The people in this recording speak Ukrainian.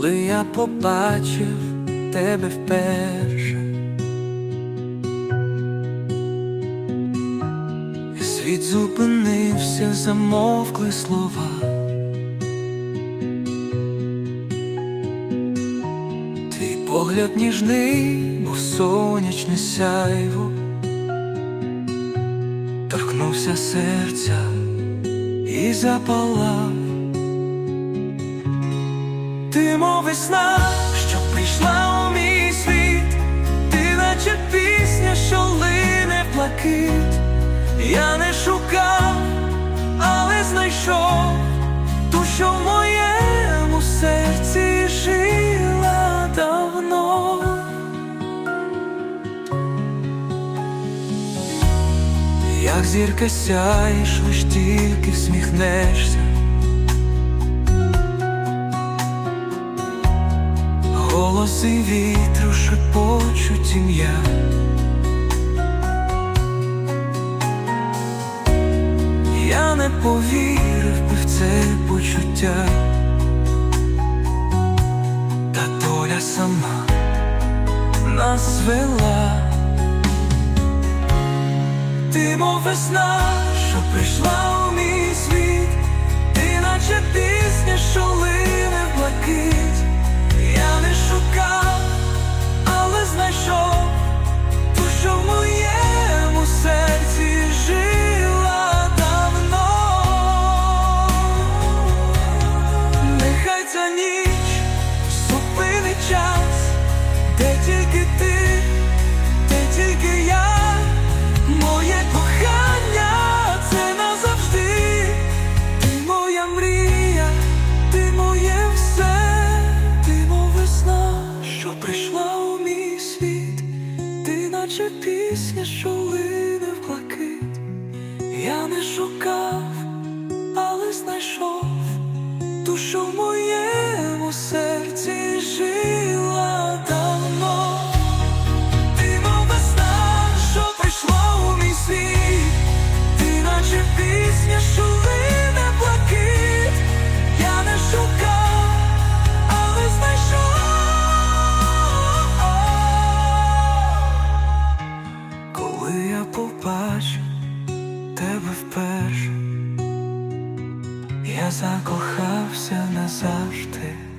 коли я побачив тебе вперше. Світ зупинився, замовкли слова. Твій погляд ніжний, був сонячне сяйво, торкнувся серця і запалав. Мов весна, що прийшла у мій світ, ти наче пісня, що лине в блакит. Я не шукав, але знайшов ту, що в моєму серці жила давно. Як зірка сяєш, лиш тільки всміхнешся. Голоси вітру шепочуть ім'я. Я не повірив би в це почуття, та доля сама нас звела. Ти мов весна, що прийшла Нехай ніч. Зупинить час, де тільки ти, де тільки я, моє кохання, це назавжди. Ти моя мрія, ти моє все, ти мов весна, що прийшла у мій світ, ти наче пісня, що лине в блакит. Я не шукав, але знайшов ту, що моєму серці жила давно. Ти мов весна, що прийшла у мій світ, ти наче пісня, що лине блакит. Я не шукав, але знайшов. Коли я побачив тебе вперше, я закохався назавжди.